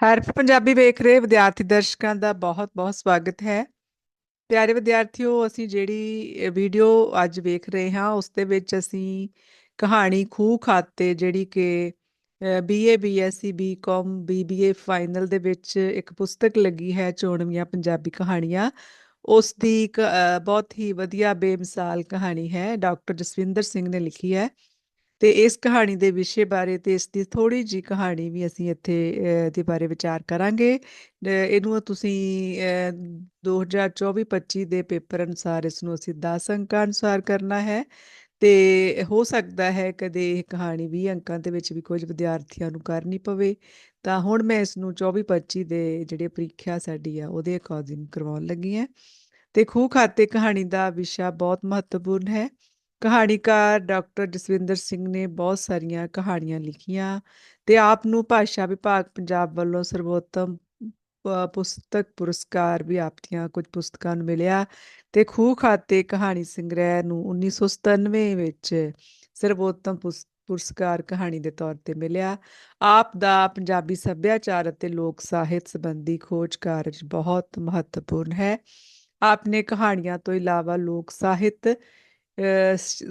ਹਰਫ ਪੰਜਾਬੀ ਵੇਖ ਰਹੇ ਵਿਦਿਆਰਥੀ ਦਰਸ਼ਕਾਂ ਦਾ ਬਹੁਤ-ਬਹੁਤ ਸਵਾਗਤ ਹੈ। ਪਿਆਰੇ ਵਿਦਿਆਰਥੀਓ, ਅਸੀਂ ਜਿਹੜੀ ਵੀਡੀਓ ਅੱਜ ਵੇਖ ਰਹੇ ਹਾਂ, ਉਸ ਦੇ ਵਿੱਚ ਅਸੀਂ ਕਹਾਣੀ ਖੂਹ ਖਾਤੇ, ਜਿਹੜੀ ਕਿ BA BSc BCom BBA final ਦੇ ਵਿੱਚ ਇੱਕ ਪੁਸਤਕ ਲੱਗੀ ਹੈ, ਚੋਣਵੀਆਂ ਪੰਜਾਬੀ ਕਹਾਣੀਆਂ। ਉਸ ਦੀ ਇੱਕ ਬਹੁਤ ਹੀ ਵਧੀਆ ਬੇਮਿਸਾਲ ਕਹਾਣੀ ਹੈ, ਡਾਕਟਰ ਜਸਵਿੰਦਰ ਸਿੰਘ ਨੇ ਲਿਖੀ ਹੈ। ਤੇ ਇਸ ਕਹਾਣੀ ਦੇ ਵਿਸ਼ੇ ਬਾਰੇ ਤੇ ਇਸ ਦੀ ਥੋੜੀ ਜੀ ਕਹਾਣੀ ਵੀ ਅਸੀਂ ਇੱਥੇ ਅ, ਦੇ ਬਾਰੇ ਵਿਚਾਰ ਕਰਾਂਗੇ। ਇਹਨੂੰ ਤੁਸੀਂ 2024-25 ਦੇ ਪੇਪਰ ਅਨੁਸਾਰ ਇਸ ਨੂੰ ਅਸੀਂ 10 ਅੰਕਾਂ ਅਨੁਸਾਰ ਕਰਨਾ ਹੈ। ਤੇ ਹੋ ਸਕਦਾ ਹੈ ਕਦੇ ਇਹ ਕਹਾਣੀ 20 ਅੰਕਾਂ ਦੇ ਵਿੱਚ ਵੀ ਕੁਝ ਵਿਦਿਆਰਥੀਆਂ ਨੂੰ ਕਰਨੀ ਪਵੇ। ਤਾਂ ਹੁਣ ਮੈਂ ਇਸ ਨੂੰ 24-25 ਦੇ ਜਿਹੜੇ ਪ੍ਰੀਖਿਆ ਸਾਡੀ ਆ ਉਹਦੇ ਅਕੋਰਡਿੰਗ ਕਰਵਾਉਣ ਲੱਗੀ ਹਾਂ। ਤੇ ਖੂਹ ਖਾਤੇ ਕਹਾਣੀ ਦਾ ਵਿਸ਼ਾ ਬਹੁਤ ਮਹੱਤਵਪੂਰਨ ਹੈ। ਕਹਾਣੀਕਾਰ ਡਾਕਟਰ ਜਸਵਿੰਦਰ ਸਿੰਘ ਨੇ ਬਹੁਤ ਸਾਰੀਆਂ ਕਹਾਣੀਆਂ ਲਿਖੀਆਂ ਤੇ ਆਪ ਨੂੰ ਭਾਸ਼ਾ ਵਿਭਾਗ ਪੰਜਾਬ ਵੱਲੋਂ ਸਰਵੋਤਮ ਪੁਸਤਕ ਪੁਰਸਕਾਰ ਵੀ ਆਪ ਦੀਆਂ ਕੁਝ ਪੁਸਤਕਾਂ ਨੂੰ ਮਿਲਿਆ ਤੇ ਖੂਹ ਖਾਤੇ ਕਹਾਣੀ ਸੰਗ੍ਰਹਿ ਨੂੰ 1997 ਵਿੱਚ ਸਰਵੋਤਮ ਪੁਸ- ਪੁਰਸਕਾਰ ਕਹਾਣੀ ਦੇ ਤੌਰ ਤੇ ਮਿਲਿਆ। ਆਪ ਦਾ ਪੰਜਾਬੀ ਸੱਭਿਆਚਾਰ ਅਤੇ ਲੋਕ ਸਾਹਿਤ ਸੰਬੰਧੀ ਖੋਜ ਕਾਰਜ ਬਹੁਤ ਮਹੱਤਵਪੂਰਨ ਹੈ। ਆਪ ਨੇ ਕਹਾਣੀਆਂ ਤੋਂ ਇਲਾਵਾ ਲੋਕ ਸਾਹਿਤ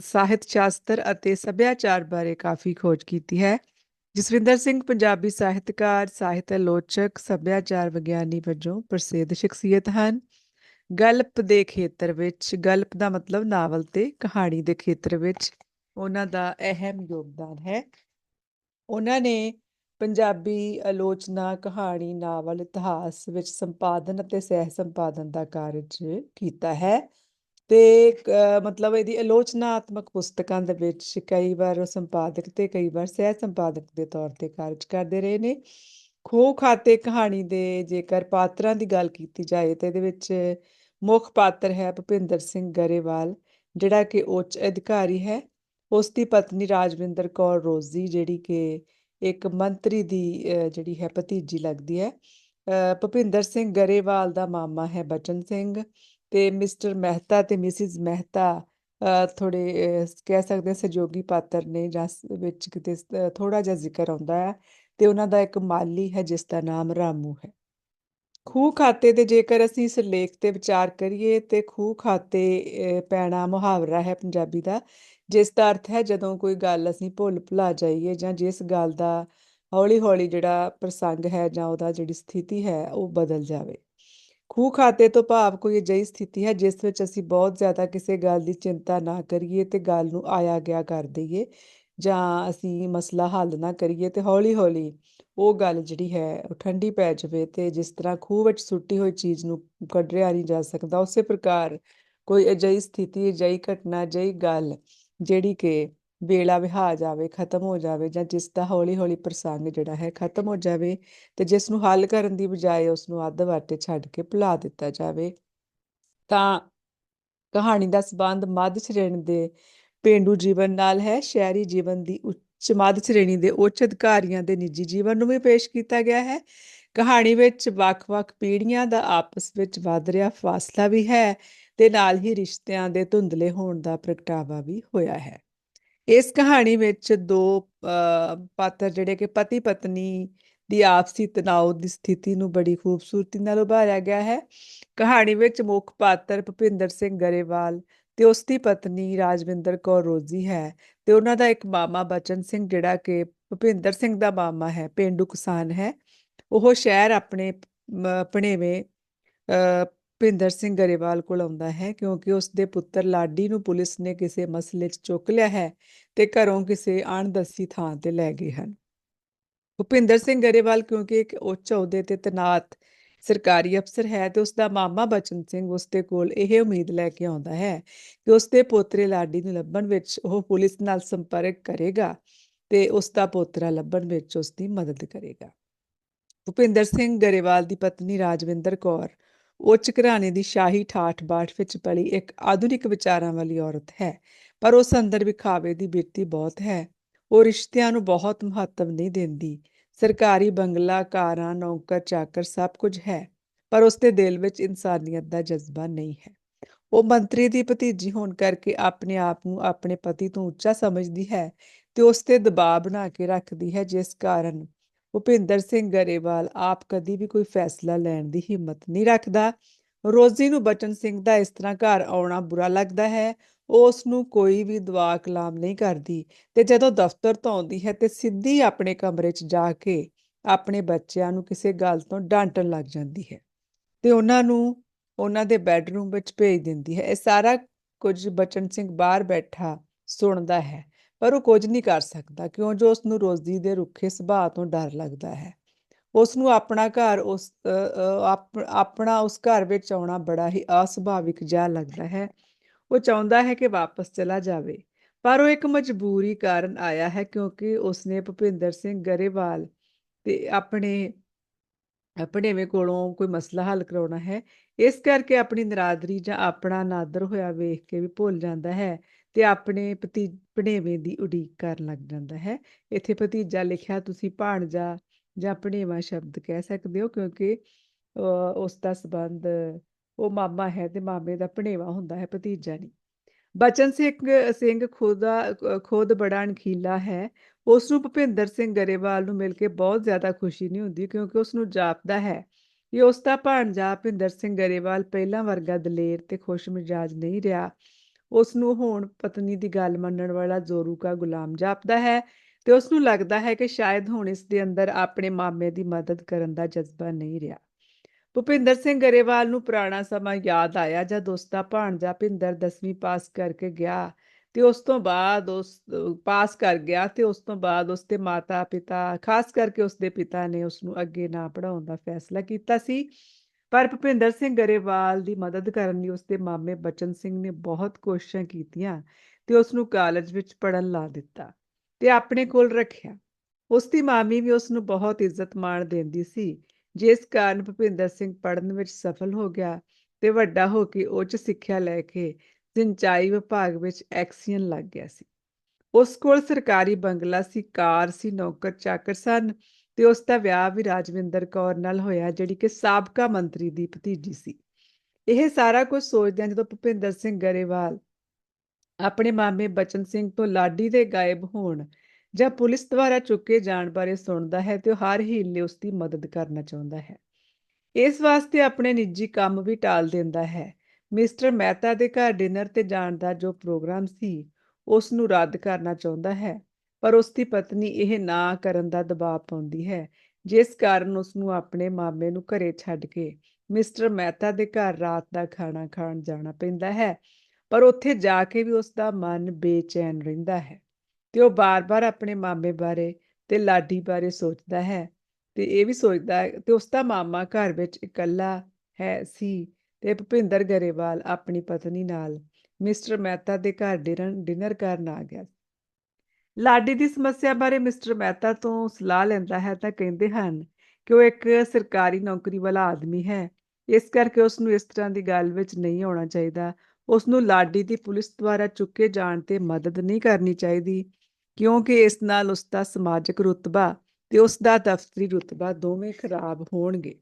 ਸਾਹਿਤ ਸ਼ਾਸਤਰ ਅਤੇ ਸੱਭਿਆਚਾਰ ਬਾਰੇ ਕਾਫੀ ਖੋਜ ਕੀਤੀ ਹੈ। ਜਸਵਿੰਦਰ ਸਿੰਘ ਪੰਜਾਬੀ ਸਾਹਿਤਕਾਰ, ਸਾਹਿਤ ਆਲੋਚਕ, ਸੱਭਿਆਚਾਰ ਵਿਗਿਆਨੀ ਵਜੋਂ ਪ੍ਰਸਿੱਧ ਸ਼ਖਸੀਅਤ ਹਨ। ਗਲਪ ਦੇ ਖੇਤਰ ਵਿੱਚ, ਗਲਪ ਦਾ ਮਤਲਬ ਨਾਵਲ ਤੇ ਕਹਾਣੀ ਦੇ ਖੇਤਰ ਵਿੱਚ ਉਹਨਾਂ ਦਾ ਅਹਿਮ ਯੋਗਦਾਨ ਹੈ। ਉਹਨਾਂ ਨੇ ਪੰਜਾਬੀ ਆਲੋਚਨਾ, ਕਹਾਣੀ, ਨਾਵਲ, ਇਤਿਹਾਸ ਵਿੱਚ ਸੰਪਾਦਨ ਅਤੇ ਸਹਿ ਸੰਪਾਦਨ ਦਾ ਕਾਰਜ ਕੀਤਾ ਹੈ। ਤੇ ਮਤਲਬ ਇਹਦੀ ਆਲੋਚਨਾਤਮਕ ਪੁਸਤਕਾਂ ਦੇ ਵਿੱਚ ਕਈ ਵਾਰ ਉਹ ਸੰਪਾਦਕ ਤੇ ਕਈ ਵਾਰ ਸਹਿ ਸੰਪਾਦਕ ਦੇ ਤੌਰ ਤੇ ਕਾਰਜ ਕਰਦੇ ਰਹੇ ਨੇ। ਖੋਹ ਖਾਤੇ ਕਹਾਣੀ ਦੇ ਜੇਕਰ ਪਾਤਰਾਂ ਦੀ ਗੱਲ ਕੀਤੀ ਜਾਏ ਤੇ ਇਹਦੇ ਵਿੱਚ ਮੁੱਖ ਪਾਤਰ ਹੈ ਭੁਪਿੰਦਰ ਸਿੰਘ ਗਰੇਵਾਲ ਜਿਹੜਾ ਕਿ ਉੱਚ ਅਧਿਕਾਰੀ ਹੈ। ਉਸ ਦੀ ਪਤਨੀ ਰਾਜਵਿੰਦਰ ਕੌਰ ਰੋਜ਼ੀ ਜਿਹੜੀ ਕਿ ਇੱਕ ਮੰਤਰੀ ਦੀ ਜਿਹੜੀ ਹੈ ਭਤੀਜੀ ਲੱਗਦੀ ਹੈ। ਅ, ਭੁਪਿੰਦਰ ਸਿੰਘ ਗਰੇਵਾਲ ਦਾ ਮਾਮਾ ਹੈ ਬਚਨ ਸਿੰਘ। ਤੇ ਮਿਸਟਰ ਮਹਿਤਾ ਤੇ ਮਿਸਿਸ ਮਹਿਤਾ ਥੋੜੇ ਕਹਿ ਸਕਦੇ ਹਾਂ ਸਹਿਯੋਗੀ ਪਾਤਰ ਨੇ ਜਿਸ ਵਿੱਚ ਕਿਤੇ ਥੋੜਾ ਜਿਹਾ ਜ਼ਿਕਰ ਆਉਂਦਾ ਹੈ ਤੇ ਉਹਨਾਂ ਦਾ ਇੱਕ ਮਾਲੀ ਹੈ ਜਿਸ ਦਾ ਨਾਮ ਰਾਮੂ ਹੈ। ਖੂਹ ਖਾਤੇ ਦੇ ਜੇਕਰ ਅਸੀਂ ਇਸ ਲੇਖ ਤੇ ਵਿਚਾਰ ਕਰੀਏ ਤੇ ਖੂਹ ਖਾਤੇ ਪੈਣਾ ਮੁਹਾਵਰਾ ਹੈ ਪੰਜਾਬੀ ਦਾ, ਜਿਸ ਦਾ ਅਰਥ ਹੈ ਜਦੋਂ ਕੋਈ ਗੱਲ ਅਸੀਂ ਭੁੱਲ ਭੁਲਾ ਜਾਈਏ ਜਾਂ ਜਿਸ ਗੱਲ ਦਾ ਹੌਲੀ ਹੌਲੀ ਜਿਹੜਾ ਪ੍ਰਸੰਗ ਹੈ ਜਾਂ ਉਹਦਾ ਜਿਹੜੀ ਸਥਿਤੀ ਹੈ ਉਹ ਬਦਲ ਜਾਵੇ। ਖੂਹ ਖਾਤੇ ਤੋਂ ਭਾਵ ਕੋਈ ਅਜਿਹੀ ਸਥਿਤੀ ਹੈ, ਜਿਸ ਵਿੱਚ ਅਸੀਂ ਬਹੁਤ ਜ਼ਿਆਦਾ ਕਿਸੇ ਗੱਲ ਦੀ ਚਿੰਤਾ ਨਾ ਕਰੀਏ ਤੇ ਗੱਲ ਨੂੰ ਆਇਆ ਗਿਆ ਕਰ ਦਈਏ ਜਾਂ ਅਸੀਂ ਮਸਲਾ ਹੱਲ ਨਾ ਕਰੀਏ ਤੇ ਹੌਲੀ ਹੌਲੀ ਉਹ ਗੱਲ ਜਿਹੜੀ ਹੈ ਉਹ ਠੰਡੀ ਪੈ ਜਾਵੇ ਤੇ ਜਿਸ ਤਰ੍ਹਾਂ ਖੂਹ ਵਿੱਚ ਸੁੱਟੀ ਹੋਈ ਚੀਜ਼ ਨੂੰ ਕੱਢਿਆ ਨਹੀਂ ਜਾ ਸਕਦਾ, ਉਸੇ ਪ੍ਰਕਾਰ ਕੋਈ ਅਜਿਹੀ ਸਥਿਤੀ, ਅਜਿਹੀ ਘਟਨਾ, ਅਜਿਹੀ ਗੱਲ ਜਿਹੜੀ ਕਿ ਵੇਲਾ ਵਿਹਾ ਜਾਵੇ, ਖਤਮ ਹੋ ਜਾਵੇ ਜਾਂ ਜਿਸ ਦਾ ਹੌਲੀ ਹੌਲੀ ਪ੍ਰਸੰਗ ਜਿਹੜਾ ਹੈ ਖਤਮ ਹੋ ਜਾਵੇ ਤੇ ਜਿਸ ਨੂੰ ਹੱਲ ਕਰਨ ਦੀ ਬਜਾਏ ਉਸ ਨੂੰ ਅੱਧ ਵਾਟੇ ਛੱਡ ਕੇ ਭੁਲਾ ਦਿੱਤਾ ਜਾਵੇ, ਤਾਂ ਕਹਾਣੀ ਦਾ ਸਬੰਧ ਮੱਧ ਸ਼੍ਰੇਣੀ ਦੇ ਪੇਂਡੂ ਜੀਵਨ ਨਾਲ ਹੈ। ਸ਼ਹਿਰੀ ਜੀਵਨ ਦੀ ਉੱਚ ਮੱਧ ਸ਼੍ਰੇਣੀ ਦੇ ਉੱਚ ਅਧਿਕਾਰੀਆਂ ਦੇ ਨਿੱਜੀ ਜੀਵਨ ਨੂੰ ਵੀ ਪੇਸ਼ ਕੀਤਾ ਗਿਆ ਹੈ। ਕਹਾਣੀ ਵਿੱਚ ਵੱਖ-ਵੱਖ ਪੀੜ੍ਹੀਆਂ ਦਾ ਆਪਸ ਵਿੱਚ ਵੱਧ ਰਿਹਾ ਫਾਸਲਾ ਵੀ ਹੈ ਤੇ ਨਾਲ ਹੀ ਰਿਸ਼ਤਿਆਂ ਦੇ ਧੁੰਦਲੇ ਹੋਣ ਦਾ ਪ੍ਰਗਟਾਵਾ ਵੀ ਹੋਇਆ ਹੈ। ਇਸ ਕਹਾਣੀ ਵਿੱਚ ਦੋ ਪਾਤਰ ਜਿਹੜੇ ਕਿ ਪਤੀ ਪਤਨੀ ਦੀ ਆਪਸੀ ਤਣਾਅ ਦੀ ਸਥਿਤੀ ਨੂੰ ਬੜੀ ਖੂਬਸੂਰਤੀ ਨਾਲ ਉਭਾਰਿਆ ਗਿਆ ਹੈ। ਕਹਾਣੀ ਵਿੱਚ ਮੁੱਖ ਪਾਤਰ ਭੁਪਿੰਦਰ ਸਿੰਘ ਗਰੇਵਾਲ ਤੇ ਉਸ ਦੀ ਪਤਨੀ ਰਾਜਵਿੰਦਰ ਕੌਰ ਰੋਜ਼ੀ ਹੈ ਤੇ ਉਹਨਾਂ ਦਾ ਇੱਕ ਮਾਮਾ ਬਚਨ ਸਿੰਘ ਜਿਹੜਾ ਕਿ ਭੁਪਿੰਦਰ ਸਿੰਘ ਦਾ ਮਾਮਾ ਹੈ, ਪਿੰਡੂ ਕਿਸਾਨ ਹੈ। ਉਹ ਸ਼ਹਿਰ ਆਪਣੇ, ਮ- ਭਣੇਵੇਂ ਭੁਪਿੰਦਰ ਸਿੰਘ ਗਰੇਵਾਲ ਕੋਲ ਆਉਂਦਾ ਹੈ ਕਿਉਂਕਿ ਉਸ ਦੇ ਪੁੱਤਰ ਲਾਡੀ ਨੂੰ ਪੁਲਿਸ ਨੇ ਕਿਸੇ ਮਸਲੇ 'ਚ ਚੁੱਕ ਲਿਆ ਹੈ ਤੇ ਘਰੋਂ ਕਿਸੇ ਅਣਦਸੀ ਥਾਂ ਤੇ ਲੈ ਗਏ ਹਨ। ਭੁਪਿੰਦਰ ਸਿੰਘ ਗਰੇਵਾਲ ਕਿਉਂਕਿ ਇੱਕ ਉੱਚ ਅਹੁਦੇ ਤੇ ਤੈਨਾਤ ਸਰਕਾਰੀ ਅਫਸਰ ਹੈ ਤੇ ਉਸ ਦਾ ਮਾਮਾ ਬਚਨ ਸਿੰਘ ਉਸ ਦੇ ਕੋਲ ਇਹ ਉਮੀਦ ਲੈ ਕੇ ਆਉਂਦਾ ਹੈ ਕਿ ਉਸ ਦੇ ਪੋਤਰੇ ਲਾਡੀ ਨੂੰ ਲੱਭਣ ਵਿੱਚ ਉਹ ਪੁਲਿਸ ਨਾਲ ਸੰਪਰਕ ਕਰੇਗਾ ਤੇ ਉਸ ਦਾ ਪੋਤਰਾ ਲੱਭਣ ਵਿੱਚ ਉਸ ਦੀ ਮਦਦ ਕਰੇਗਾ। ਭੁਪਿੰਦਰ ਸਿੰਘ ਗਰੇਵਾਲ ਦੀ ਪਤਨੀ ਰਾਜਵਿੰਦਰ ਕੌਰ ਉੱਚ ਘਰਾਣੇ ਦੀ ਸ਼ਾਹੀ ਠਾਠ-ਬਾਠ ਵਿੱਚ ਪਲੀ ਇੱਕ ਆਧੁਨਿਕ ਵਿਚਾਰਾਂ ਵਾਲੀ ਔਰਤ ਹੈ, ਪਰ ਉਸ ਅੰਦਰ ਵਿਖਾਵੇ ਦੀ ਬਿਰਤੀ ਬਹੁਤ ਹੈ। ਉਹ ਰਿਸ਼ਤਿਆਂ ਨੂੰ ਬਹੁਤ ਮਹੱਤਵ ਨਹੀਂ ਦਿੰਦੀ। ਸਰਕਾਰੀ ਬੰਗਲਾ, ਕਾਰਾਂ, ਨੌਕਰ, ਚਾਕਰ ਸਭ ਕੁਝ ਹੈ, ਪਰ ਉਸਦੇ ਦਿਲ ਵਿੱਚ ਇਨਸਾਨੀਅਤ ਦਾ ਜਜ਼ਬਾ ਨਹੀਂ ਹੈ। ਉਹ ਮੰਤਰੀ ਦੀ ਭਤੀਜੀ ਹੋਣ ਕਰਕੇ ਆਪਣੇ ਆਪ ਨੂੰ ਆਪਣੇ ਪਤੀ ਤੋਂ ਉੱਚਾ ਸਮਝਦੀ ਹੈ ਤੇ ਉਸ ਤੇ ਦਬਾਅ ਬਣਾ ਕੇ ਰੱਖਦੀ ਹੈ, ਜਿਸ ਕਾਰਨ ਭੁਪਿੰਦਰ ਸਿੰਘ ਗਰੇਵਾਲ, ਆਪ ਕਦੀ ਵੀ ਕੋਈ ਫੈਸਲਾ ਲੈਣ ਦੀ ਹਿੰਮਤ ਨਹੀਂ ਰੱਖਦਾ। ਰੋਜ਼ੀ ਨੂੰ ਬਚਨ ਸਿੰਘ ਦਾ ਇਸ ਤਰ੍ਹਾਂ ਘਰ ਆਉਣਾ ਬੁਰਾ ਲੱਗਦਾ ਹੈ। ਉਸ ਨੂੰ ਕੋਈ ਵੀ ਦੁਆ ਕਲਾਮ ਨਹੀਂ ਕਰਦੀ ਤੇ ਜਦੋਂ ਦਫ਼ਤਰ ਤੋਂ ਆਉਂਦੀ ਹੈ ਤੇ ਸਿੱਧੀ ਆਪਣੇ ਕਮਰੇ 'ਚ ਜਾ ਕੇ ਆਪਣੇ ਬੱਚਿਆਂ ਨੂੰ ਕਿਸੇ ਗੱਲ ਤੋਂ ਡਾਂਟਣ ਲੱਗ ਜਾਂਦੀ ਹੈ ਤੇ ਉਹਨਾਂ ਨੂੰ ਉਹਨਾਂ ਦੇ ਬੈੱਡਰੂਮ ਵਿੱਚ ਭੇਜ ਦਿੰਦੀ ਹੈ। ਇਹ ਸਾਰਾ ਕੁਝ ਬਚਨ ਸਿੰਘ ਬਾਹਰ ਬੈਠਾ ਸੁਣਦਾ ਹੈ। ਪਰ ਉਹ ਕੁਝ ਨਹੀਂ ਕਰ ਸਕਦਾ, ਕਿਉਂ? ਜੋ ਉਸ ਨੂੰ ਰੋਜ਼ੀ ਦੇ ਰੁੱਖੇ ਸੁਭਾਅ ਤੋਂ ਡਰ ਲੱਗਦਾ ਹੈ। ਉਸ ਨੂੰ ਆਪਣਾ ਘਰ ਉਸ ਆਪਣਾ ਉਸ ਘਰ ਵਿੱਚ ਆਉਣਾ ਬੜਾ ਹੀ ਅਸੁਭਾਵਿਕ ਜਿਹਾ ਲੱਗਦਾ ਹੈ। ਉਹ ਚਾਹੁੰਦਾ ਹੈ ਕਿ ਵਾਪਸ ਚਲਾ ਜਾਵੇ, ਪਰ ਉਹ ਇੱਕ ਮਜਬੂਰੀ ਕਾਰਨ ਆਇਆ ਹੈ ਕਿਉਂਕਿ ਉਸਨੇ ਭੁਪਿੰਦਰ ਸਿੰਘ ਗਰੇਵਾਲ ਤੇ ਆਪਣੇ ਭਣੇਵੇਂ ਕੋਲੋਂ ਕੋਈ ਮਸਲਾ ਹੱਲ ਕਰਾਉਣਾ ਹੈ। ਇਸ ਕਰਕੇ ਆਪਣੀ ਨਰਾਦਰੀ ਜਾਂ ਆਪਣਾ ਨਾਦਰ ਹੋਇਆ ਵੇਖ ਕੇ ਵੀ ਭੁੱਲ ਜਾਂਦਾ ਹੈ ਤੇ ਆਪਣੇ ਭਤੀ ਭਣੇਵੇਂ ਦੀ ਉਡੀਕ ਕਰਨ ਲੱਗ ਜਾਂਦਾ ਹੈ। ਇੱਥੇ ਭਤੀਜਾ ਲਿਖਿਆ ਤੁਸੀਂ ਭਾਣਜਾ ਜਾਂ ਭਣੇਵਾ ਸ਼ਬਦ ਕਹਿ ਸਕਦੇ ਹੋ ਕਿਉਂਕਿ ਅ, ਉਸ ਦਾ ਸਬੰਧ ਉਹ ਮਾਮਾ ਹੈ ਤੇ ਮਾਮੇ ਦਾ ਭਣੇਵਾ ਹੁੰਦਾ ਹੈ ਭਤੀਜਾ ਨਹੀਂ। ਬਚਨ ਸਿੰਘ ਸਿੰਘ ਖੁਦਾ ਖੁਦ ਬੜਾ ਅਣਖੀਲਾ ਹੈ। ਉਸ ਨੂੰ ਭੁਪਿੰਦਰ ਸਿੰਘ ਗਰੇਵਾਲ ਨੂੰ ਮਿਲ ਕੇ ਬਹੁਤ ਜ਼ਿਆਦਾ ਖੁਸ਼ੀ ਨਹੀਂ ਹੁੰਦੀ ਕਿਉਂਕਿ ਉਸ ਨੂੰ ਜਾਪਦਾ ਹੈ ਕਿ ਉਸ ਦਾ ਭਾਣਜਾ ਭੁਪਿੰਦਰ ਸਿੰਘ ਗਰੇਵਾਲ ਪਹਿਲਾਂ ਵਰਗਾ ਦਲੇਰ ਤੇ ਖੁਸ਼ ਮਿਜਾਜ ਨਹੀਂ ਰਿਹਾ। ਉਸ ਨੂੰ ਹੁਣ ਪਤਨੀ ਦੀ ਗੱਲ ਮੰਨਣ ਵਾਲਾ ਜ਼ੋਰੂ ਗੁਲਾਮ ਜਾਪਦਾ ਹੈ ਤੇ ਉਸ ਨੂੰ ਲੱਗਦਾ ਹੈ ਕਿ ਸ਼ਾਇਦ ਹੁਣ ਇਸ ਦੇ ਅੰਦਰ ਆਪਣੇ ਮਾਮੇ ਦੀ ਮਦਦ ਕਰਨ ਦਾ ਜਜ਼ਬਾ ਨਹੀਂ ਰਿਹਾ। ਭੁਪਿੰਦਰ ਸਿੰਘ ਗਰੇਵਾਲ ਨੂੰ ਪੁਰਾਣਾ ਸਮਾਂ ਯਾਦ ਆਇਆ ਜਦ ਉਸ ਦਾ ਭਾਣਜਾ ਭਿੰਦਰ 10ਵੀਂ ਪਾਸ ਕਰਕੇ ਗਿਆ ਤੇ ਉਸ ਤੋਂ ਬਾਅਦ ਉਸ, ਪਾਸ ਕਰ ਗਿਆ ਤੇ ਉਸ ਤੋਂ ਬਾਅਦ ਉਸ ਦੇ ਮਾਤਾ ਪਿਤਾ ਖਾਸ ਕਰਕੇ ਉਸ ਦੇ ਪਿਤਾ ਨੇ ਉਸ ਨੂੰ ਅੱਗੇ ਨਾ ਪੜਾਉਣ ਦਾ ਫੈਸਲਾ ਕੀਤਾ ਸੀ। ਪਰ ਭੁਪਿੰਦਰ ਸਿੰਘ ਗਰੇਵਾਲ ਦੀ ਮਦਦ ਕਰਨ ਲਈ ਉਸਦੇ ਮਾਮੇ ਬਚਨ ਸਿੰਘ ਨੇ ਬਹੁਤ ਕੋਸ਼ਿਸ਼ਾਂ ਕੀਤੀਆਂ ਤੇ ਉਸ ਨੂੰ ਕਾਲਜ ਵਿੱਚ ਪੜਨ ਲਾ ਦਿੱਤਾ ਤੇ ਆਪਣੇ ਕੋਲ ਰੱਖਿਆ। ਉਸ ਦੀ ਮਾਮੀ ਵੀ ਉਸ ਨੂੰ ਬਹੁਤ ਇੱਜ਼ਤ ਮਾਣ ਦਿੰਦੀ ਸੀ। ਜਿਸ ਕਾਰਨ ਭੁਪਿੰਦਰ ਸਿੰਘ ਪੜਨ ਵਿੱਚ ਸਫਲ ਹੋ ਗਿਆ ਤੇ ਵੱਡਾ ਹੋ ਕੇ ਉੱਚ ਸਿੱਖਿਆ ਲੈ ਕੇ ਸਿੰਚਾਈ ਵਿਭਾਗ ਵਿੱਚ ਐਕਸੀਅਨ ਲੱਗ ਗਿਆ ਸੀ। ਉਸ ਕੋਲ ਸਰਕਾਰੀ ਬੰਗਲਾ ਸੀ, ਕਾਰ ਸੀ ਨੌਕਰ ਚਾਕਰ ਸਨ ਤੇ ਉਸ ਦਾ ਵਿਆਹ ਵੀ ਰਾਜਵਿੰਦਰ ਕੌਰ ਨਾਲ ਹੋਇਆ, ਜਿਹੜੀ ਕਿ ਸਾਬਕਾ ਮੰਤਰੀ ਦੀ ਭਤੀਜੀ ਸੀ। ਇਹ ਸਾਰਾ ਕੁਝ ਸੋਚਦਿਆਂ ਜਦੋਂ ਭੁਪਿੰਦਰ ਸਿੰਘ ਗਰੇਵਾਲ ਆਪਣੇ ਮਾਮੇ ਬਚਨ ਸਿੰਘ ਤੋਂ ਲਾਡੀ ਦੇ ਗਾਇਬ ਹੋਣ ਜਾਂ ਪੁਲਿਸ ਦੁਆਰਾ ਚੁੱਕੇ ਜਾਣ ਬਾਰੇ ਸੁਣਦਾ ਹੈ ਤੇ ਉਹ ਹਰ ਹੀਲੇ ਉਸ ਦੀ ਮਦਦ ਕਰਨਾ ਚਾਹੁੰਦਾ ਹੈ। ਇਸ ਵਾਸਤੇ ਆਪਣੇ ਨਿੱਜੀ ਕੰਮ ਵੀ ਟਾਲ ਦਿੰਦਾ ਹੈ। ਮਿਸਟਰ ਮਹਿਤਾ ਦੇ ਘਰ ਡਿਨਰ ਤੇ ਜਾਣ ਦਾ ਜੋ ਪ੍ਰੋਗਰਾਮ ਸੀ, ਉਸ ਨੂੰ ਰੱਦ ਕਰਨਾ ਚਾਹੁੰਦਾ ਹੈ। ਪਰ ਉਸ ਦੀ ਪਤਨੀ ਇਹ ਨਾ ਕਰਨ ਦਾ ਦਬਾਅ ਪਾਉਂਦੀ ਹੈ। ਜਿਸ ਕਾਰਨ ਉਸ ਨੂੰ ਆਪਣੇ ਮਾਮੇ ਨੂੰ ਘਰੇ ਛੱਡ ਕੇ ਮਿਸਟਰ ਮਹਿਤਾ ਦੇ ਘਰ ਰਾਤ ਦਾ ਖਾਣਾ ਖਾਣ ਜਾਣਾ ਪੈਂਦਾ ਹੈ, ਪਰ ਉੱਥੇ ਜਾ ਕੇ ਵੀ ਉਸ ਦਾ ਮਨ ਬੇਚੈਨ ਰਹਿੰਦਾ ਹੈ ਤੇ ਉਹ ਬਾਰ-ਬਾਰ ਆਪਣੇ ਮਾਮੇ ਬਾਰੇ ਤੇ ਲਾਡੀ ਬਾਰੇ ਸੋਚਦਾ ਹੈ ਤੇ ਇਹ ਵੀ ਸੋਚਦਾ ਹੈ ਤੇ ਉਸ ਦਾ ਮਾਮਾ ਘਰ ਵਿੱਚ ਇਕੱਲਾ ਹੈ ਸੀ ਤੇ ਭੁਪਿੰਦਰ ਗਰੇਵਾਲ ਆਪਣੀ ਪਤਨੀ ਨਾਲ ਮਿਸਟਰ ਮਹਿਤਾ ਦੇ ਘਰ ਡਿਨਰ ਡਿਨਰ ਕਰਨ ਆ ਗਿਆ ਲਾਡੀ ਦੀ ਸਮੱਸਿਆ ਬਾਰੇ ਮਿਸਟਰ ਮਹਿਤਾ ਤੋਂ ਸਲਾਹ ਲੈਂਦਾ ਹੈ ਤਾਂ ਕਹਿੰਦੇ ਹਨ ਕਿ ਉਹ ਇੱਕ ਸਰਕਾਰੀ ਨੌਕਰੀ ਵਾਲਾ ਆਦਮੀ ਹੈ। ਇਸ ਕਰਕੇ ਉਸ ਨੂੰ ਇਸ ਤਰ੍ਹਾਂ ਦੀ ਗੱਲ ਵਿੱਚ ਨਹੀਂ ਆਉਣਾ ਚਾਹੀਦਾ। ਉਸ ਨੂੰ ਲਾਡੀ ਦੀ ਪੁਲਿਸ ਦੁਆਰਾ ਚੁੱਕੇ ਜਾਣ ਤੇ ਮਦਦ ਨਹੀਂ ਕਰਨੀ ਚਾਹੀਦੀ, ਕਿਉਂਕਿ ਇਸ ਨਾਲ ਉਸ ਦਾ ਸਮਾਜਿਕ ਰੁਤਬਾ ਤੇ ਉਸ ਦਾ ਦਫ਼ਤਰੀ ਰੁਤਬਾ ਦੋਵੇਂ ਖਰਾਬ ਹੋਣਗੇ।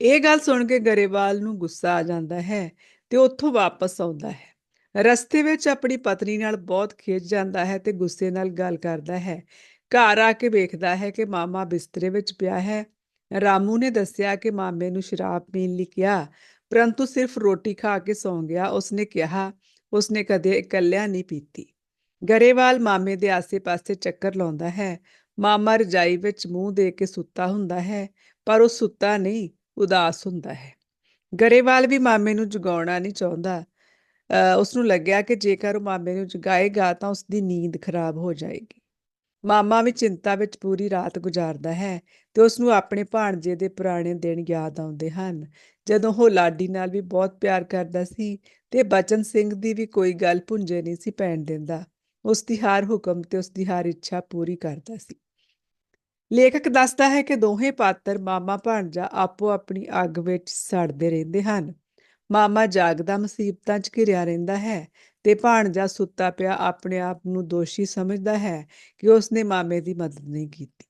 ਇਹ ਗੱਲ ਸੁਣ ਕੇ ਗਰੇਵਾਲ ਨੂੰ ਗੁੱਸਾ ਆ ਜਾਂਦਾ ਹੈ ਤੇ ਉੱਥੋਂ ਵਾਪਸ ਆਉਂਦਾ ਹੈ। ਰਸਤੇ ਵਿੱਚ ਆਪਣੀ ਪਤਨੀ ਨਾਲ ਬਹੁਤ ਖਿਝ ਜਾਂਦਾ ਹੈ ਤੇ ਗੁੱਸੇ ਨਾਲ ਗੱਲ ਕਰਦਾ ਹੈ। ਘਰ ਆ ਕੇ ਵੇਖਦਾ ਹੈ ਕਿ ਮਾਮਾ ਬਿਸਤਰੇ ਵਿੱਚ ਪਿਆ ਹੈ। ਰਾਮੂ ਨੇ ਦੱਸਿਆ ਕਿ ਮਾਮੇ ਨੂੰ ਸ਼ਰਾਬ ਪੀਣ ਲਈ ਕਿਹਾ, ਪਰੰਤੂ ਸਿਰਫ ਰੋਟੀ ਖਾ ਕੇ ਸੌਂ ਗਿਆ। ਉਸਨੇ ਕਿਹਾ, ਉਸਨੇ ਕਦੇ ਇਕੱਲਿਆਂ ਨਹੀਂ ਪੀਤੀ। ਗਰੇਵਾਲ ਮਾਮੇ ਦੇ ਆਸੇ-ਪਾਸੇ ਚੱਕਰ ਲਾਉਂਦਾ ਹੈ। ਮਾਮਾ ਰਜਾਈ ਵਿੱਚ ਮੂੰਹ ਦੇ ਕੇ ਸੁੱਤਾ ਹੁੰਦਾ ਹੈ, ਪਰ ਉਹ ਸੁੱਤਾ ਨਹੀਂ, ਉਦਾਸ ਹੁੰਦਾ ਹੈ। ਗਰੇਵਾਲ ਵੀ ਮਾਮੇ ਨੂੰ ਜਗਾਉਣਾ ਨਹੀਂ ਚਾਹੁੰਦਾ। ਉਸ ਨੂੰ ਲੱਗਿਆ ਕਿ ਜੇਕਰ ਉਹ ਮਾਮੇ ਨੂੰ ਜਗਾਏਗਾ ਤਾਂ ਉਸ ਦੀ ਨੀਂਦ ਖਰਾਬ ਹੋ ਜਾਏਗੀ। ਮਾਮਾ ਵੀ ਚਿੰਤਾ ਵਿੱਚ ਪੂਰੀ ਰਾਤ ਗੁਜ਼ਾਰਦਾ ਹੈ ਤੇ ਉਸ ਨੂੰ ਆਪਣੇ ਭਾਣਜੇ ਦੇ ਪੁਰਾਣੇ ਦਿਨ ਯਾਦ ਆਉਂਦੇ ਹਨ। ਜਦੋਂ ਉਹ ਲਾਡੀ ਨਾਲ ਵੀ ਬਹੁਤ ਪਿਆਰ ਕਰਦਾ ਸੀ ਤੇ ਬਚਨ ਸਿੰਘ ਦੀ ਵੀ ਕੋਈ ਗੱਲ ਭੁੰਜੇ ਨਹੀਂ ਸੀ ਪੈਣ ਦਿੰਦਾ ਉਸ ਦੀ ਹਰ ਹੁਕਮ ਤੇ ਉਸ ਦੀ ਹਰ ਇੱਛਾ ਪੂਰੀ ਕਰਦਾ ਸੀ। ਲੇਖਕ ਦੱਸਦਾ ਹੈ ਕਿ ਦੋਹੇ ਪਾਤਰ ਮਾਮਾ ਭਾਣਜਾ ਆਪੋ ਆਪਣੀ ਅੱਗ ਵਿੱਚ ਸੜਦੇ ਰਹਿੰਦੇ ਹਨ। ਮਾਮਾ ਜਾਗਦਾ ਮੁਸੀਬਤਾਂ 'ਚ ਘਿਰਿਆ ਰਹਿੰਦਾ ਹੈ ਤੇ ਭਾਣਜਾ ਸੁੱਤਾ ਪਿਆ ਆਪਣੇ ਆਪ ਨੂੰ ਦੋਸ਼ੀ ਸਮਝਦਾ ਹੈ ਕਿ ਉਸਨੇ ਮਾਮੇ ਦੀ ਮਦਦ ਨਹੀਂ ਕੀਤੀ।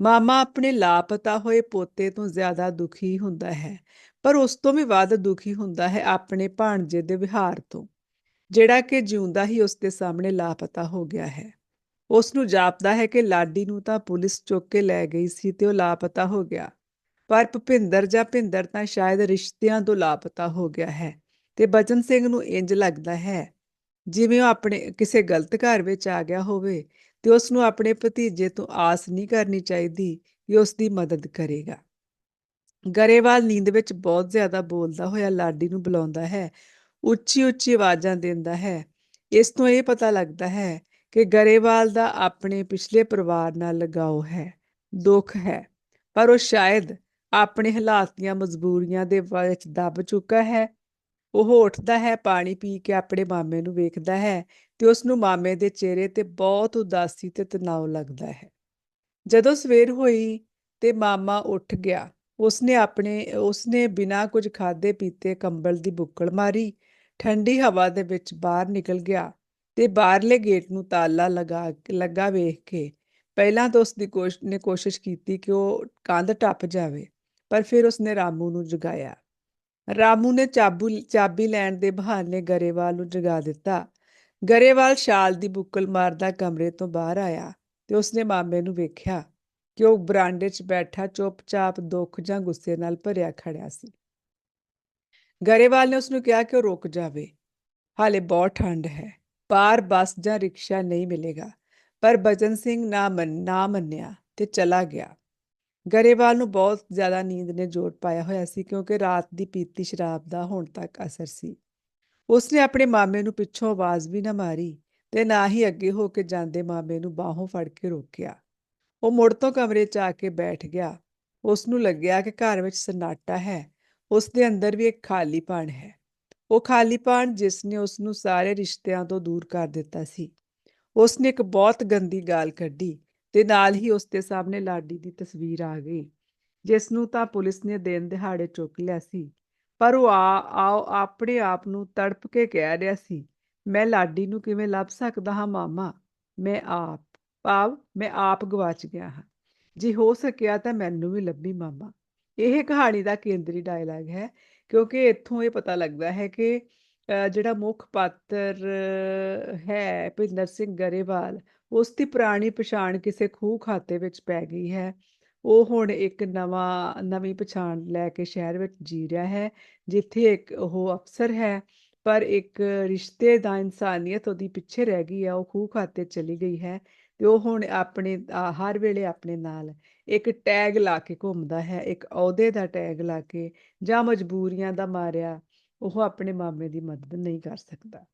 ਮਾਮਾ ਆਪਣੇ ਲਾਪਤਾ ਹੋਏ ਪੋਤੇ ਤੋਂ ਜ਼ਿਆਦਾ ਦੁਖੀ ਹੁੰਦਾ ਹੈ, ਪਰ ਉਸ ਤੋਂ ਵੀ ਵੱਧ ਦੁਖੀ ਹੁੰਦਾ ਹੈ ਆਪਣੇ ਭਾਣਜੇ ਦੇ ਵਿਹਾਰ ਤੋਂ, ਜਿਹੜਾ ਕਿ ਜਿਉਂਦਾ ਹੀ ਉਸ ਦੇ ਸਾਹਮਣੇ ਲਾਪਤਾ ਹੋ ਗਿਆ ਹੈ। ਉਸ ਨੂੰ ਜਾਪਦਾ ਹੈ ਕਿ ਲਾਡੀ ਨੂੰ ਤਾਂ ਪੁਲਿਸ ਚੁੱਕ ਕੇ ਲੈ ਗਈ ਸੀ ਤੇ ਉਹ ਲਾਪਤਾ ਹੋ ਗਿਆ। ਪਰ ਭੁਪਿੰਦਰ ਜਾਂ ਭਿੰਦਰ ਤਾਂ ਸ਼ਾਇਦ ਰਿਸ਼ਤਿਆਂ ਤੋਂ ਲਾਪਤਾ ਹੋ ਗਿਆ ਹੈ ਤੇ ਬਚਨ ਸਿੰਘ ਨੂੰ ਇੰਜ ਲੱਗਦਾ ਹੈ, ਜਿਵੇਂ ਉਹ ਆਪਣੇ ਕਿਸੇ ਗਲਤ ਘਰ ਵਿੱਚ ਆ ਗਿਆ ਹੋਵੇ ਤੇ ਉਸ ਨੂੰ ਆਪਣੇ ਭਤੀਜੇ ਤੋਂ ਆਸ ਨਹੀਂ ਕਰਨੀ ਚਾਹੀਦੀ ਕਿ ਉਸ ਦੀ ਮਦਦ ਕਰੇਗਾ। ਗਰੇਵਾਲ ਨੀਂਦ ਵਿੱਚ ਬਹੁਤ ਜ਼ਿਆਦਾ ਬੋਲਦਾ ਹੋਇਆ ਲਾਡੀ ਨੂੰ ਬੁਲਾਉਂਦਾ ਹੈ, ਉੱਚੀ ਉੱਚੀ ਆਵਾਜ਼ਾਂ ਦਿੰਦਾ ਹੈ। ਇਸ ਤੋਂ ਇਹ ਪਤਾ ਲੱਗਦਾ ਹੈ ਕਿ ਗਰੇਵਾਲ ਦਾ ਆਪਣੇ ਪਿਛਲੇ ਪਰਿਵਾਰ ਨਾਲ ਲਗਾਓ ਹੈ, ਦੁੱਖ ਹੈ, ਪਰ ਉਹ ਸ਼ਾਇਦ ਆਪਣੇ ਹਾਲਾਤ ਦੀਆਂ ਮਜਬੂਰੀਆਂ ਦੇ ਵਿੱਚ ਦਬ ਚੁੱਕਾ ਹੈ। ਉਹ ਉੱਠਦਾ ਹੈ, ਪਾਣੀ ਪੀ ਕੇ ਆਪਣੇ ਮਾਮੇ ਨੂੰ ਵੇਖਦਾ ਹੈ ਤੇ ਉਸ ਨੂੰ ਮਾਮੇ ਦੇ ਚਿਹਰੇ ਤੇ ਬਹੁਤ ਉਦਾਸੀ ਤੇ ਤਣਾਅ ਲੱਗਦਾ ਹੈ। ਜਦੋਂ ਸਵੇਰ ਹੋਈ ਤੇ ਮਾਮਾ ਉੱਠ ਗਿਆ, ਉਸਨੇ ਆਪਣੇ, ਉਸਨੇ ਬਿਨਾਂ ਕੁਝ ਖਾਦੇ ਪੀਤੇ ਕੰਬਲ ਦੀ ਬੁੱਕਲ ਮਾਰੀ, ਠੰਡੀ ਹਵਾ ਦੇ ਵਿੱਚ ਬਾਹਰ ਨਿਕਲ ਗਿਆ ਤੇ ਬਾਹਰਲੇ ਗੇਟ ਨੂੰ ਤਾਲਾ ਲਗਾ, ਲੱਗਾ ਵੇਖ ਕੇ ਪਹਿਲਾਂ ਤਾਂ ਉਸ ਦੀ ਕੋਸ਼ਿਸ਼ ਨੇ ਕੋਸ਼ਿਸ਼ ਕੀਤੀ ਕਿ ਉਹ ਕੰਧ ਟੱਪ ਜਾਵੇ। ਪਰ ਫਿਰ ਉਸਨੇ ਰਾਮੂ ਨੂੰ ਜਗਾਇਆ। ਰਾਮੂ ਨੇ ਚਾਬੂ, ਚਾਬੀ ਲੈਣ ਦੇ ਬਹਾਨੇ ਗਰੇਵਾਲ ਨੂੰ ਜਗਾ ਦਿੱਤਾ। ਗਰੇਵਾਲ ਸ਼ਾਲ ਦੀ ਬੁੱਕਲ ਮਾਰਦਾ ਕਮਰੇ ਤੋਂ ਬਾਹਰ ਆਇਆ ਤੇ ਉਸਨੇ ਮਾਮੇ ਨੂੰ ਵੇਖਿਆ ਕਿ ਉਹ ਬਰਾਂਡੇ 'ਚ ਬੈਠਾ ਚੁੱਪਚਾਪ ਦੁੱਖ ਜਾਂ ਗੁੱਸੇ ਨਾਲ ਭਰਿਆ ਖੜਿਆ ਸੀ। ਗਰੇਵਾਲ ਨੇ ਉਸਨੂੰ ਕਿਹਾ ਕਿ ਉਹ ਰੁਕ ਜਾਵੇ। ਹਾਲੇ ਬਹੁਤ ਠੰਡ ਹੈ ਬਾਹਰ ਬੱਸ ਜਾਂ ਰਿਕਸ਼ਾ ਨਹੀਂ ਮਿਲੇਗਾ, ਪਰ ਬਚਨ ਸਿੰਘ ਨਾ ਮੰਨ, ਨਾ ਮੰਨਿਆ ਤੇ ਚਲਾ ਗਿਆ। ਗਰੇਵਾਲ ਨੂੰ ਬਹੁਤ ਜ਼ਿਆਦਾ ਨੀਂਦ ਨੇ ਜੋਰ ਪਾਇਆ ਹੋਇਆ ਸੀ, ਕਿਉਂਕਿ ਰਾਤ ਦੀ ਪੀਤੀ ਸ਼ਰਾਬ ਦਾ ਹੁਣ ਤੱਕ ਅਸਰ ਸੀ। ਉਸਨੇ ਆਪਣੇ ਮਾਮੇ ਨੂੰ ਪਿੱਛੋਂ ਆਵਾਜ਼ ਵੀ ਨਾ ਮਾਰੀ ਤੇ ਨਾ ਹੀ ਅੱਗੇ ਹੋ ਕੇ ਜਾਂਦੇ ਮਾਮੇ ਨੂੰ ਬਾਹੋਂ ਫੜ ਕੇ ਰੋਕਿਆ। ਉਹ ਮੁੜ ਤੋਂ ਕਮਰੇ 'ਚ ਆ ਕੇ ਬੈਠ ਗਿਆ। ਉਸ ਨੂੰ ਲੱਗਿਆ ਕਿ ਘਰ ਵਿੱਚ ਸਨਾਟਾ ਹੈ। ਉਸ ਦੇ ਅੰਦਰ ਵੀ ਇੱਕ ਖਾਲੀਪਣ ਹੈ। ਉਹ ਖਾਲੀਪਣ ਜਿਸ ਨੇ ਉਸ ਨੂੰ ਸਾਰੇ ਰਿਸ਼ਤਿਆਂ ਤੋਂ ਦੂਰ ਕਰ ਦਿੱਤਾ ਸੀ। ਉਸ ਨੇ ਇੱਕ ਬਹੁਤ ਗੰਦੀ ਗਾਲ ਕੱਢੀ। ਤੇ ਨਾਲ ਹੀ ਉਸ ਦੇ ਸਾਹਮਣੇ ਲਾਡੀ ਦੀ ਤਸਵੀਰ ਆ ਗਈ ਜਿਸ ਨੂੰ ਤਾਂ ਪੁਲਿਸ ਨੇ ਦਿਨ ਦਿਹਾੜੇ ਚੁੱਕ ਲਿਆ ਸੀ ਪਰ ਉਹ ਆਓ ਆਪਣੇ ਆਪ ਨੂੰ ਤੜਪ ਕੇ ਕਹਿ ਰਿਹਾ ਸੀ ਮੈਂ ਲਾਡੀ ਨੂੰ ਕਿਵੇਂ ਲੱਭ ਸਕਦਾ ਹਾਂ ਮਾਮਾ? ਮੈਂ ਆਪ ਭਾਵ ਮੈਂ ਆਪ ਗਵਾਚ ਗਿਆ ਹਾਂ। ਜੇ ਹੋ ਸਕਿਆ ਤਾਂ ਮੈਨੂੰ ਵੀ ਲੱਭੀ ਮਾਮਾ। ਇਹ ਕਹਾਣੀ ਦਾ ਕੇਂਦਰੀ ਡਾਇਲੌਗ ਹੈ ਕਿਉਂਕਿ ਇੱਥੋਂ ਇਹ ਪਤਾ ਲੱਗਦਾ ਹੈ ਕਿ ਅ, ਜਿਹੜਾ ਮੁੱਖ ਪਾਤਰ ਹੈ ਭਿੰਦਰ ਸਿੰਘ ਗਰੇਵਾਲ ਉਸ ਦੀ ਪੁਰਾਣੀ ਪਛਾਣ ਕਿਸੇ ਖੂਹ ਖਾਤੇ ਵਿੱਚ ਪੈ ਗਈ ਹੈ। ਉਹ ਹੁਣ ਇੱਕ ਨਵਾਂ, ਨਵੀਂ ਪਛਾਣ ਲੈ ਕੇ ਸ਼ਹਿਰ ਵਿੱਚ ਜੀ ਰਿਹਾ ਹੈ, ਜਿੱਥੇ ਇੱਕ ਉਹ ਅਫਸਰ ਹੈ, ਪਰ ਇੱਕ ਰਿਸ਼ਤੇ ਦਾ ਇਨਸਾਨੀਅਤ ਉਹਦੀ ਪਿੱਛੇ ਰਹਿ ਗਈ ਹੈ, ਉਹ ਖੂਹ ਖਾਤੇ ਚਲੀ ਗਈ ਹੈ ਤੇ ਉਹ ਹੁਣ ਆਪਣੇ ਹਰ ਵੇਲੇ ਆਪਣੇ ਨਾਲ ਇੱਕ ਟੈਗ ਲਾ ਕੇ ਘੁੰਮਦਾ ਹੈ, ਇੱਕ ਅਹੁਦੇ ਦਾ ਟੈਗ ਲਾ ਕੇ ਜਾਂ ਮਜਬੂਰੀਆਂ ਦਾ ਮਾਰਿਆ ਉਹ ਆਪਣੇ ਮਾਮੇ ਦੀ ਮਦਦ ਨਹੀਂ ਕਰ ਸਕਦਾ।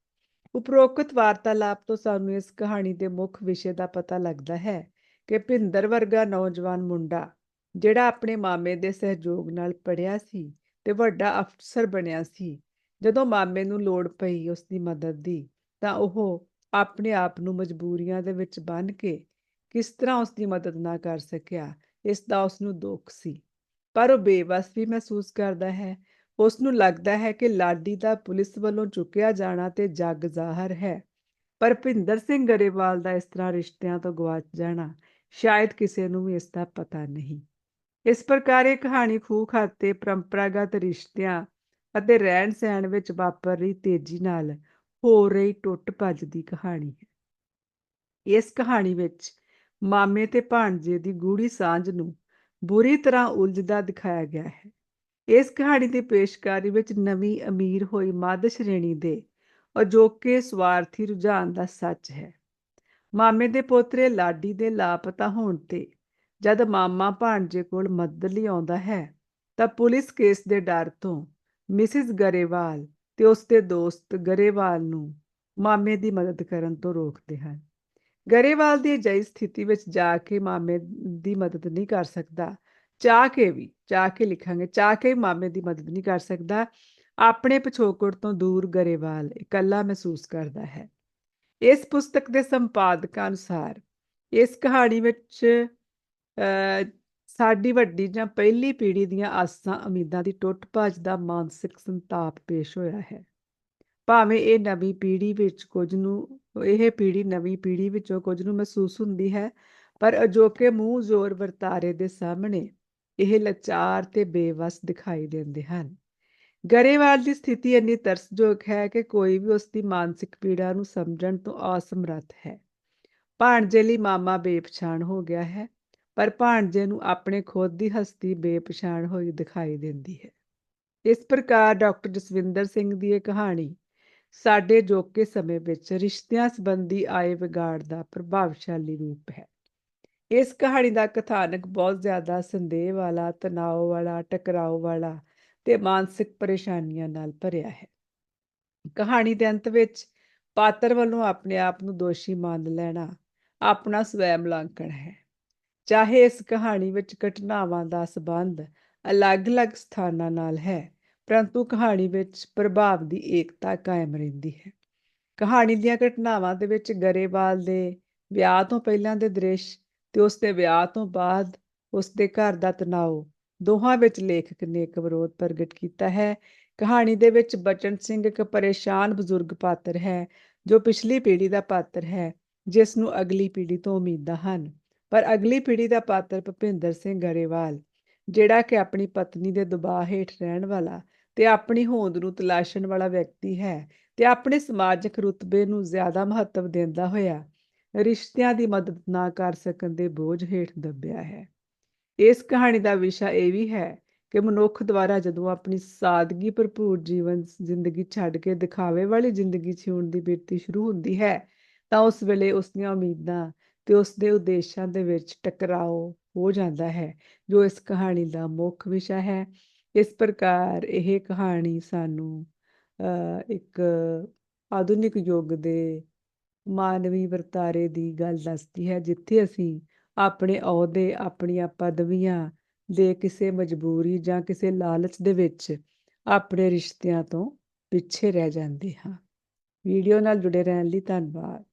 ਉਪਰੋਕਤ ਵਾਰਤਾਲਾਪ ਤੋਂ ਸਾਨੂੰ ਇਸ ਕਹਾਣੀ ਦੇ ਮੁੱਖ ਵਿਸ਼ੇ ਦਾ ਪਤਾ ਲੱਗਦਾ ਹੈ ਕਿ ਭਿੰਦਰ ਵਰਗਾ ਨੌਜਵਾਨ ਮੁੰਡਾ, ਜਿਹੜਾ ਆਪਣੇ ਮਾਮੇ ਦੇ ਸਹਿਯੋਗ ਨਾਲ ਪੜ੍ਹਿਆ ਸੀ ਤੇ ਵੱਡਾ ਅਫਸਰ ਬਣਿਆ ਸੀ, ਜਦੋਂ ਮਾਮੇ ਨੂੰ ਲੋੜ ਪਈ ਉਸ ਦੀ ਮਦਦ ਦੀ, ਤਾਂ ਉਹ ਆਪਣੇ ਆਪ ਨੂੰ ਮਜਬੂਰੀਆਂ ਦੇ ਵਿੱਚ ਬੰਨ੍ਹ ਕੇ ਕਿਸ ਤਰ੍ਹਾਂ ਉਸ ਦੀ ਮਦਦ ਨਾ ਕਰ ਸਕਿਆ, ਇਸ ਦਾ ਉਸ ਨੂੰ ਦੁੱਖ ਸੀ। ਪਰ ਉਹ ਬੇਵਸ ਵੀ ਮਹਿਸੂਸ ਕਰਦਾ ਹੈ ਉਸ ਨੂੰ ਲੱਗਦਾ ਹੈ ਕਿ ਲਾਡੀ ਦਾ ਪੁਲਿਸ ਵੱਲੋਂ ਚੁੱਕਿਆ ਜਾਣਾ ਤੇ ਜੱਗ ਜ਼ਾਹਰ ਹੈ। ਪਰ ਭਿੰਦਰ ਸਿੰਘ ਗਰੇਵਾਲ ਦਾ ਇਸ ਤਰ੍ਹਾਂ ਰਿਸ਼ਤਿਆਂ ਤੋਂ ਗਵਾਚ ਜਾਣਾ ਸ਼ਾਇਦ ਕਿਸੇ ਨੂੰ ਵੀ ਇਸ ਦਾ ਪਤਾ ਨਹੀਂ। ਇਸ ਪ੍ਰਕਾਰ ਇਹ ਕਹਾਣੀ ਖੂਹ ਖਾਤੇ ਪਰੰਪਰਾਗਤ ਰਿਸ਼ਤਿਆਂ ਅਤੇ ਰਹਿਣ ਸਹਿਣ ਵਿੱਚ ਵਾਪਰ ਰਹੀ ਤੇਜ਼ੀ ਨਾਲ ਹੋ ਰਹੀ ਟੁੱਟ ਭੱਜ ਦੀ ਕਹਾਣੀ ਹੈ। ਇਸ ਕਹਾਣੀ ਵਿੱਚ ਮਾਮੇ ਤੇ ਭਾਣਜੇ ਦੀ ਗੂੜੀ ਸਾਂਝ ਨੂੰ ਬੁਰੀ ਤਰ੍ਹਾਂ ਉਲਝਦਾ ਦਿਖਾਇਆ ਗਿਆ ਹੈ। ਇਸ ਕਹਾਣੀ ਦੀ ਪੇਸ਼ਕਾਰੀ ਵਿੱਚ ਨਵੀਂ ਅਮੀਰ ਹੋਈ ਮੱਧ ਸ਼੍ਰੇਣੀ ਦੇ ਅਜੋਕੇ ਸਵਾਰਥੀ ਰੁਝਾਨ ਦਾ ਸੱਚ ਹੈ। ਮਾਮੇ ਦੇ ਪੋਤਰੇ ਲਾਡੀ ਦੇ ਲਾਪਤਾ ਹੋਣ ਤੇ ਜਦ ਮਾਮਾ ਭਾਣਜੇ ਕੋਲ ਮਦਦ ਲਈ ਆਉਂਦਾ ਹੈ, ਤਾਂ ਪੁਲਿਸ ਕੇਸ ਦੇ ਡਰ ਤੋਂ ਮਿਸਿਸ ਗਰੇਵਾਲ ਤੇ ਉਸਦੇ ਦੋਸਤ ਗਰੇਵਾਲ ਨੂੰ ਮਾਮੇ ਦੀ ਮਦਦ ਕਰਨ ਤੋਂ ਰੋਕਦੇ ਹਨ। ਗਰੇਵਾਲ ਦੀ ਅਜਿਹੀ ਸਥਿਤੀ ਵਿੱਚ ਜਾ ਕੇ ਮਾਮੇ ਦੀ ਮਦਦ ਨਹੀਂ ਕਰ ਸਕਦਾ ਚਾਹ ਕੇ ਵੀ ਚਾਹ ਕੇ ਲਿਖਾਂਗੇ ਚਾਹ ਕੇ ਮਾਮੇ ਦੀ ਮਦਦ ਨਹੀਂ ਕਰ ਸਕਦਾ। ਆਪਣੇ ਪਿਛੋਕੜ ਤੋਂ ਦੂਰ ਗਰੇਵਾਲ ਇਕੱਲਾ ਮਹਿਸੂਸ ਕਰਦਾ ਹੈ। ਇਸ ਪੁਸਤਕ ਦੇ ਸੰਪਾਦਕਾਂ ਅਨੁਸਾਰ ਇਸ ਕਹਾਣੀ ਵਿੱਚ ਅ, ਸਾਡੀ ਵੱਡੀ ਜਾਂ ਪਹਿਲੀ ਪੀੜ੍ਹੀ ਦੀਆਂ ਆਸਾਂ ਉਮੀਦਾਂ ਦੀ ਟੁੱਟ ਭੱਜ ਦਾ ਮਾਨਸਿਕ ਸੰਤਾਪ ਪੇਸ਼ ਹੋਇਆ ਹੈ। ਭਾਵੇਂ ਇਹ ਨਵੀਂ ਪੀੜ੍ਹੀ ਵਿੱਚ ਕੁਝ ਨੂੰ ਇਹ ਪੀੜ੍ਹੀ ਨਵੀਂ ਪੀੜ੍ਹੀ ਵਿੱਚੋਂ ਕੁਝ ਨੂੰ ਮਹਿਸੂਸ ਹੁੰਦੀ ਹੈ ਪਰ ਅਜੋਕੇ ਮੂੰਹ ਜ਼ੋਰ ਵਰਤਾਰੇ ਦੇ ਸਾਹਮਣੇ ਇਹ ਲਾਚਾਰ ਤੇ ਬੇਵਸ ਦਿਖਾਈ ਦਿੰਦੇ ਹਨ। ਗਰੇਵਾਲ ਦੀ ਸਥਿਤੀ ਇੰਨੀ ਤਰਸਯੋਗ ਹੈ ਕਿ ਕੋਈ ਵੀ ਉਸ ਦੀ ਮਾਨਸਿਕ ਪੀੜਾ ਨੂੰ ਸਮਝਣ ਤੋਂ ਅਸਮਰੱਥ ਹੈ। ਭਾਣਜੇ ਲਈ ਮਾਮਾ ਬੇਪਛਾਣ ਹੋ ਗਿਆ ਹੈ, ਪਰ ਭਾਣਜੇ ਨੂੰ ਆਪਣੇ ਖੁਦ ਦੀ ਹਸਤੀ ਬੇਪਛਾਣ ਹੋਈ ਦਿਖਾਈ ਦਿੰਦੀ ਹੈ। ਇਸ ਪ੍ਰਕਾਰ ਡਾਕਟਰ ਜਸਵਿੰਦਰ ਸਿੰਘ ਦੀ ਇਹ ਕਹਾਣੀ ਸਾਡੇ ਜੋਕੇ ਸਮੇਂ ਵਿੱਚ ਰਿਸ਼ਤਿਆਂ ਸੰਬੰਧੀ ਆਏ ਵਿਗਾੜ ਦਾ ਪ੍ਰਭਾਵਸ਼ਾਲੀ ਰੂਪ ਹੈ। ਇਸ ਕਹਾਣੀ ਦਾ ਕਥਾਨਕ ਬਹੁਤ ਜ਼ਿਆਦਾ ਸੰਦੇਹ ਵਾਲਾ ਤਣਾਅ ਵਾਲਾ, ਟਕਰਾਓ ਵਾਲਾ ਤੇ ਮਾਨਸਿਕ ਪਰੇਸ਼ਾਨੀਆਂ ਨਾਲ ਭਰਿਆ ਹੈ। ਕਹਾਣੀ ਦੇ ਅੰਤ ਵਿੱਚ ਪਾਤਰ ਵੱਲੋਂ ਆਪਣੇ ਆਪ ਨੂੰ ਦੋਸ਼ੀ ਮੰਨ ਲੈਣਾ ਆਪਣਾ ਸਵੈ ਮੁਲਾਂਕਣ ਹੈ। ਚਾਹੇ ਇਸ ਕਹਾਣੀ ਵਿੱਚ ਘਟਨਾਵਾਂ ਦਾ ਸਬੰਧ ਅਲੱਗ-ਅਲੱਗ ਸਥਾਨਾਂ ਨਾਲ ਹੈ, ਪਰੰਤੂ ਕਹਾਣੀ ਵਿੱਚ ਪ੍ਰਭਾਵ ਦੀ ਏਕਤਾ ਕਾਇਮ ਰਹਿੰਦੀ ਹੈ। ਕਹਾਣੀ ਦੀਆਂ ਘਟਨਾਵਾਂ ਦੇ ਵਿੱਚ ਗਰੇਵਾਲ ਦੇ ਵਿਆਹ ਤੋਂ ਪਹਿਲਾਂ ਦੇ ਦ੍ਰਿਸ਼ ਤੇ ਉਸ ਦੇ ਵਿਆਹ ਤੋਂ ਬਾਅਦ ਉਸ ਦੇ ਘਰ ਦਾ ਤਣਾਅ ਦੋਹਾਂ ਵਿੱਚ ਲੇਖਕ ਨੇ ਇੱਕ ਵਿਰੋਧ ਪ੍ਰਗਟ ਕੀਤਾ ਹੈ। ਕਹਾਣੀ ਦੇ ਵਿੱਚ ਬਚਨ ਸਿੰਘ ਇੱਕ ਪਰੇਸ਼ਾਨ ਬਜ਼ੁਰਗ ਪਾਤਰ ਹੈ, ਜੋ ਪਿਛਲੀ ਪੀੜ੍ਹੀ ਦਾ ਪਾਤਰ ਹੈ, ਜਿਸ ਨੂੰ ਅਗਲੀ ਪੀੜ੍ਹੀ ਤੋਂ ਉਮੀਦਾਂ ਹਨ। ਪਰ ਅਗਲੀ ਪੀੜ੍ਹੀ ਦਾ ਪਾਤਰ ਭੁਪਿੰਦਰ ਸਿੰਘ ਗਰੇਵਾਲ, ਜਿਹੜਾ ਕਿ ਆਪਣੀ ਪਤਨੀ ਦੇ ਦਬਾਅ ਹੇਠ ਰਹਿਣ ਵਾਲਾ ਤੇ ਆਪਣੀ ਹੋਂਦ ਨੂੰ ਤਲਾਸ਼ਣ ਵਾਲਾ ਵਿਅਕਤੀ ਹੈ ਤੇ ਆਪਣੇ ਸਮਾਜਿਕ ਰੁਤਬੇ ਨੂੰ ਜ਼ਿਆਦਾ ਮਹੱਤਵ ਦਿੰਦਾ ਹੋਇਆ। ਰਿਸ਼ਤਿਆਂ ਦੀ ਮਦਦ ਨਾ ਕਰ ਸਕਣ ਦੇ ਬੋਝ ਹੇਠ ਦੱਬਿਆ ਹੈ। ਇਸ ਕਹਾਣੀ ਦਾ ਵਿਸ਼ਾ ਇਹ ਵੀ ਹੈ ਕਿ ਮਨੁੱਖ ਦੁਆਰਾ ਜਦੋਂ ਆਪਣੀ ਸਾਦਗੀ ਭਰਪੂਰ ਜੀਵਨ ਜ਼ਿੰਦਗੀ ਛੱਡ ਕੇ ਦਿਖਾਵੇ ਵਾਲੀ ਜ਼ਿੰਦਗੀ ਜਿਉਣ ਦੀ ਬਿਰਤੀ ਸ਼ੁਰੂ ਹੁੰਦੀ ਹੈ, ਤਾਂ ਉਸ ਵੇਲੇ ਉਸ ਦੀਆਂ ਉਮੀਦਾਂ ਤੇ ਉਸ ਦੇ ਉਦੇਸ਼ਾਂ ਦੇ ਵਿੱਚ ਟਕਰਾਓ ਹੋ ਜਾਂਦਾ ਹੈ, ਜੋ ਇਸ ਕਹਾਣੀ ਦਾ ਮੁੱਖ ਵਿਸ਼ਾ ਹੈ। ਇਸ ਪ੍ਰਕਾਰ ਇਹ ਕਹਾਣੀ ਸਾਨੂੰ ਇੱਕ ਆਧੁਨਿਕ ਯੁੱਗ ਦੇ ਮਾਨਵੀ ਵਰਤਾਰੇ ਦੀ ਗੱਲ ਦੱਸਦੀ ਹੈ, ਜਿੱਥੇ ਅਸੀਂ ਆਪਣੇ ਅਹੁਦੇ, ਆਪਣੀਆਂ ਪਦਵੀਆਂ ਦੇ ਕਿਸੇ ਮਜਬੂਰੀ ਜਾਂ ਕਿਸੇ ਲਾਲਚ ਦੇ ਵਿੱਚ ਆਪਣੇ ਰਿਸ਼ਤਿਆਂ ਤੋਂ ਪਿੱਛੇ ਰਹਿ ਜਾਂਦੇ ਹਾਂ। ਵੀਡੀਓ ਨਾਲ ਜੁੜੇ ਰਹਿਣ ਲਈ ਧੰਨਵਾਦ।